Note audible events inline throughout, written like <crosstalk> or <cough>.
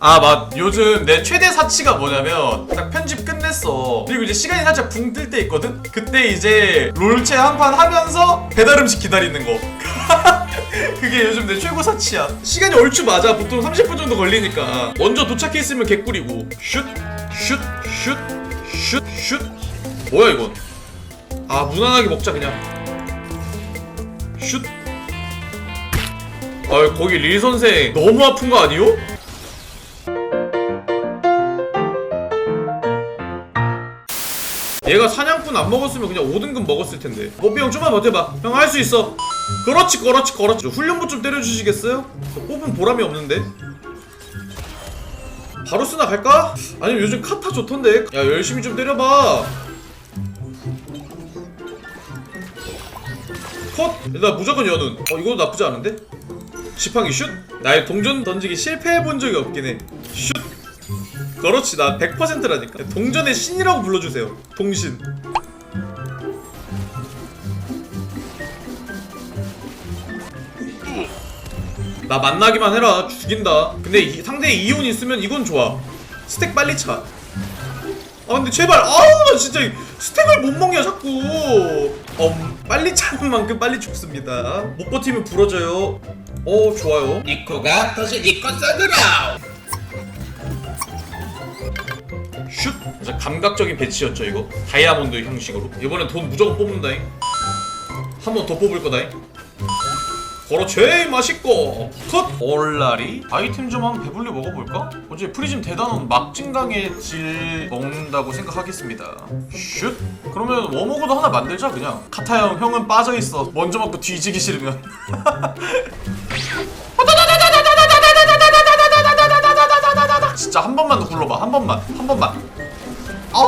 아, 맞. 요즘 내 최대 사치가 뭐냐면, 딱 편집 끝냈어. 그리고 이제 시간이 살짝 붕 뜰 때 있거든? 그때 이제 롤체 한 판 하면서 배달 음식 기다리는 거. <laughs> 그게 요즘 내 최고 사치야. 시간이 얼추 맞아. 보통 30분 정도 걸리니까. 먼저 도착해 있으면 개꿀이고. 슛, 슛, 슛, 슛, 슛. 뭐야, 이건? 아, 무난하게 먹자, 그냥. 슛. 아, 거기 릴 선생 너무 아픈 거 아니요? 얘가 사냥꾼 안 먹었으면 그냥 5등급 먹었을 텐데 뽀삐 형 좀만 버텨봐 형 할 수 있어 그렇지 그렇지 그렇지 훈련부 좀 때려주시겠어요? 저 뽑은 보람이 없는데 바루스나 갈까? 아니면 요즘 카타 좋던데 야 열심히 좀 때려봐 컷! 나 무조건 연운 어 이거 나쁘지 않은데? 지팡이 슛? 나의 동전 던지기 실패해본 적이 없긴 해슛 그렇지 나 100%라니까. 동전의 신이라고 불러주세요. 동신. 나 만나기만 해라. 죽인다. 근데 이, 상대에 이온 있으면 이건 좋아. 스택 빨리 차아 근데 제발. 아우 나 진짜 이 스택을 못 먹냐 자꾸. 엄 빨리 차는 만큼 빨리 죽습니다. 못 버티면 부러져요. 어 좋아요. 니코가 다시 니코 써들어 슛! 진짜 감각적인 배치였죠 이거. 다이아몬드 형식으로. 이번엔 돈 무조건 뽑는다잉. 한 번 더 뽑을 거다잉. 그렇지 맛있고. 컷! 얼라리. 아이템 좀 한번 배불리 먹어볼까? 어제 프리즘 대단원 막진강의 질 먹는다고 생각하겠습니다. 슛! 그러면 워머그도 하나 만들자 그냥. 카타 형 형은 빠져있어. 먼저 먹고 뒤지기 싫으면 <laughs> 진짜 한 번만 더 굴러봐 한 번만 한 번만. 아우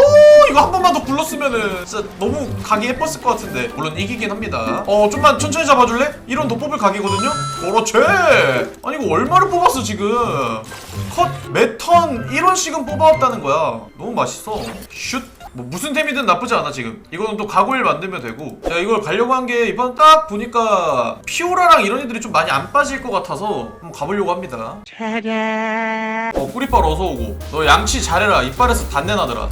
이거 한 번만 더 굴렀으면은 진짜 너무 각이 예뻤을 것 같은데. 물론 이기긴 합니다. 어 좀만 천천히 잡아줄래? 1원 더 뽑을 각이거든요? 그렇지! 아니 이거 얼마를 뽑았어 지금? 컷 매턴 1원씩은 뽑아왔다는 거야. 너무 맛있어. 슛 뭐 무슨 템이든 나쁘지 않아 지금 이거는 또 가구일 만들면 되고 야 이걸 가려고 한 게 이번 딱 보니까 피오라랑 이런 애들이 좀 많이 안 빠질 것 같아서 한번 가보려고 합니다 어 뿌리빨 어서 오고 너 양치 잘해라 이빨에서 단내 나더라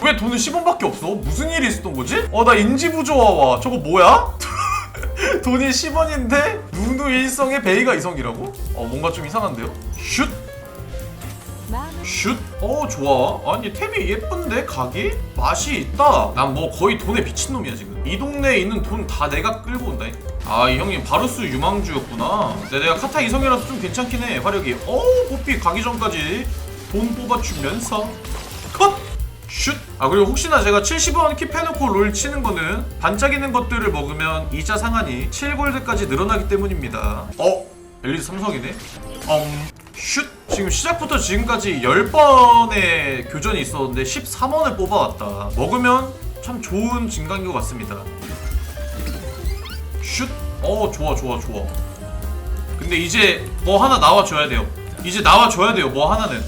왜 돈은 10원밖에 없어? 무슨 일이 있었던 거지? 어 나 인지 부조화 와 저거 뭐야? <laughs> 돈이 10원인데 누누 일성에 베이가 이성이라고? 어 뭔가 좀 이상한데요? 슛! 슛? 어 좋아 아니 템이 예쁜데 각이? 맛이 있다 난 뭐 거의 돈에 미친놈이야 지금 이 동네에 있는 돈 다 내가 끌고 온다 아 이 형님 바루스 유망주였구나 근데 내가 카타 이성이라서 좀 괜찮긴 해 화력이 어우 뽀삐 가기 전까지 돈 뽑아주면서 컷! 슛! 아 그리고 혹시나 제가 70원 킵해놓고 롤 치는 거는 반짝이는 것들을 먹으면 이자 상한이 7골드까지 늘어나기 때문입니다 어? 엘리트 삼성이네? 음, 슛! 지금 시작부터 지금까지 10번의 교전이 있었는데 13원을 뽑아왔다 먹으면 참 좋은 진강인 것 같습니다 슛! 어 좋아 좋아 좋아 근데 이제 뭐 하나 나와줘야 돼요 이제 나와줘야 돼요 뭐 하나는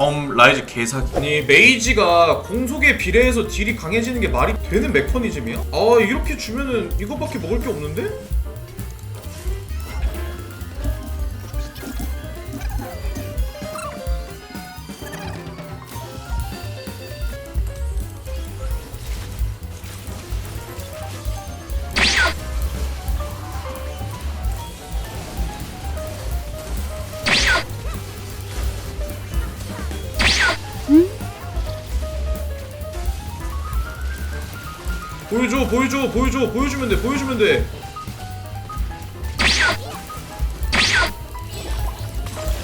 음 라이즈 개사기 아니 메이지가 공속에 비례해서 딜이 강해지는 게 말이 되는 메커니즘이야? 아 이렇게 주면은 이거밖에 먹을 게 없는데? 보여줘 보여줘 보여줘 보여주면 돼 보여주면 돼.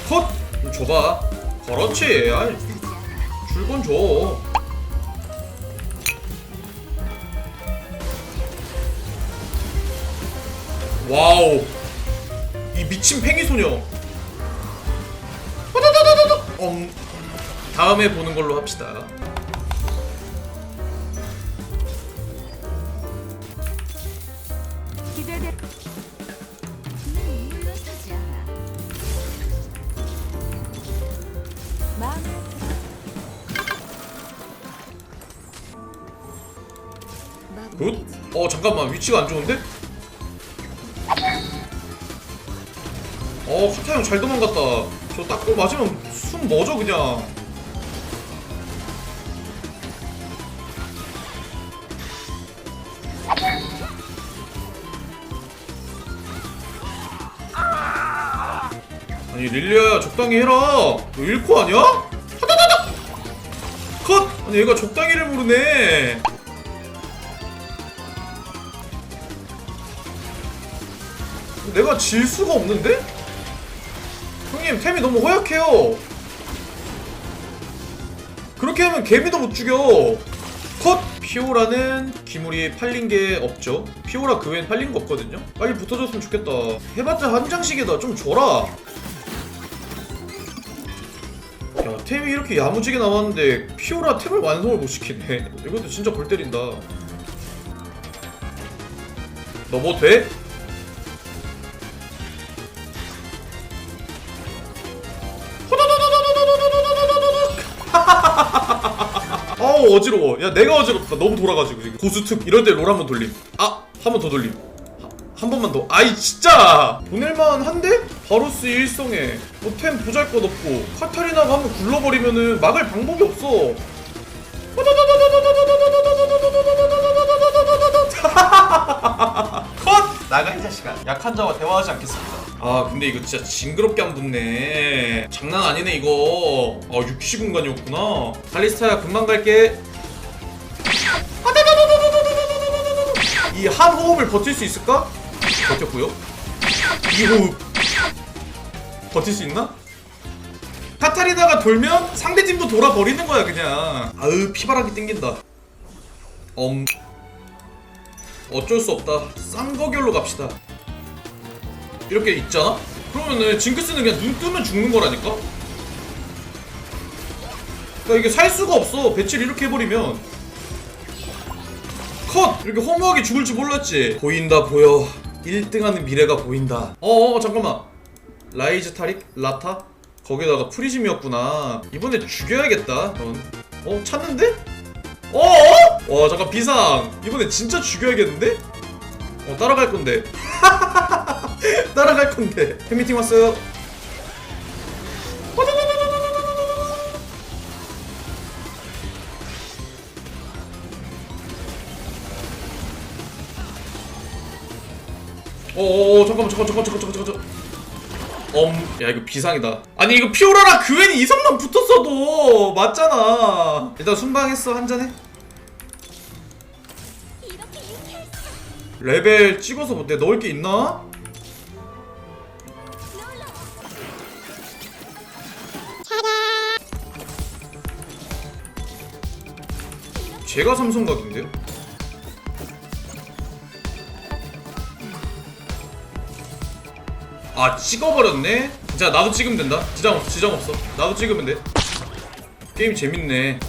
컷! 좀 줘봐. 그렇지. 아이 줄건 줘. 와우. 이 미친 팽이 소녀. 음, 다음에 보는 걸로 합시다 굿? 어 잠깐만 위치가 안 좋은데? 어 카타 형 잘 도망갔다 저 딱고 맞으면 숨 멎어 그냥 아니 릴리아야 적당히 해라 너 잃고 아니야? 하다다닥 컷! 아니 얘가 적당히를 모르네 내가 질 수가 없는데? 형님 템이 너무 허약해요. 그렇게 하면 개미도 못 죽여. 컷! 피오라는 기물이 팔린 게 없죠. 피오라 그 외엔 팔린 거 없거든요. 빨리 붙어줬으면 좋겠다. 해봤자 한 장씩이다. 좀 줘라. 야 템이 이렇게 야무지게 나왔는데 피오라 템을 완성을 못 시키네. 이것도 진짜 골 때린다. 너 뭐 돼? 아우 어지러워. 야 내가 어지럽다. 너무 돌아가지고 지금. 고수특 이럴 때 롤 한 번 돌림. 아 한 번 더 돌림. 하- 한 번만 더. 아이 진짜! 보낼만 한데? 바로스 일성에. 뭐템 보잘것 없고. 카타리나가 한번 굴러버리면은 막을 방법이 없어. 컷! 나가 이 자식아. 약한 자와 대화하지 않겠습니다 아 근데 이거 진짜 징그럽게 안 붙네. 장난 아니네 이거. 아 육시 공간이었구나. 칼리스타야 금방 갈게. 이 한 호흡을 버틸 수 있을까? 버텼고요. 이 호흡. 버틸 수 있나? 카타리나가 돌면 상대팀도 돌아버리는 거야 그냥. 아으 피바라기 땡긴다. 엄 어쩔 수 없다. 쌍거결로 갑시다 이렇게 있잖아? 그러면은 징크스는 그냥 눈 뜨면 죽는 거라니까? 그러니까 이게 살 수가 없어 배치를 이렇게 해버리면 컷! 이렇게 허무하게 죽을 줄 몰랐지 보인다 보여 1등하는 미래가 보인다 어어 잠깐만 라이즈 타릭? 라타? 거기다가 프리즘이었구나 이번에 죽여야겠다 넌. 어? 찾는데? 어어? 와 잠깐 비상 이번에 진짜 죽여야겠는데? 어 따라갈 건데 <laughs> <laughs> 따라갈 건데 팬미팅 왔어요 어어 잠깐만 잠깐 잠깐 잠깐 잠깐 잠깐 엄, 야 이거 비상이다. 아니 이거 피오라라 그웬이 이성만 붙었어도 맞잖아. 일단 순방했어 한 잔해. 레벨 찍어서 뭐 내가 넣을 게 있나? 제가 삼성각인데요? 아 찍어버렸네? 자 나도 찍으면 된다 지장 없어 지장 없어 나도 찍으면 돼 게임 재밌네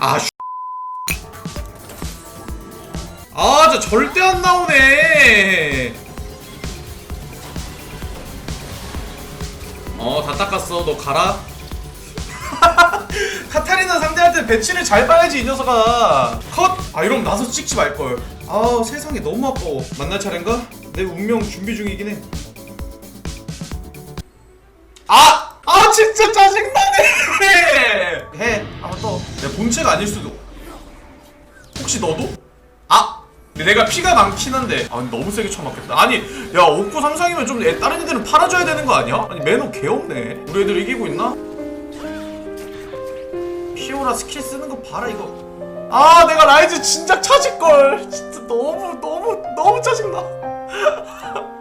아 아, 저 절대 안 나오네. 어, 다 닦았어. 너 가라. <laughs> 카타리나 상대할 때 배치를 잘 봐야지 이 녀석아. 컷. 아 이러면 나서 찍지 말 걸. 아 세상에 너무 아까워. 만날 차례인가? 내 운명 준비 중이긴 해. 아! 아 진짜 짜증나네! <laughs> 해. 한번 더. 내 본체가 아닐 수도. 혹시 너도? 내가 피가 많긴 한데. 아 너무 세게 쳐맞겠다. 아니 야 옥구 삼성이면 좀 애- 다른 애들은 팔아줘야 되는 거 아니야? 아니 매너 개없네. 우리 애들 이기고 있나? 피오라 스킬 쓰는 거 봐라 이거. 아 내가 라이즈 진작 찾을걸. 진짜 너무 너무 너무 짜증나 <laughs>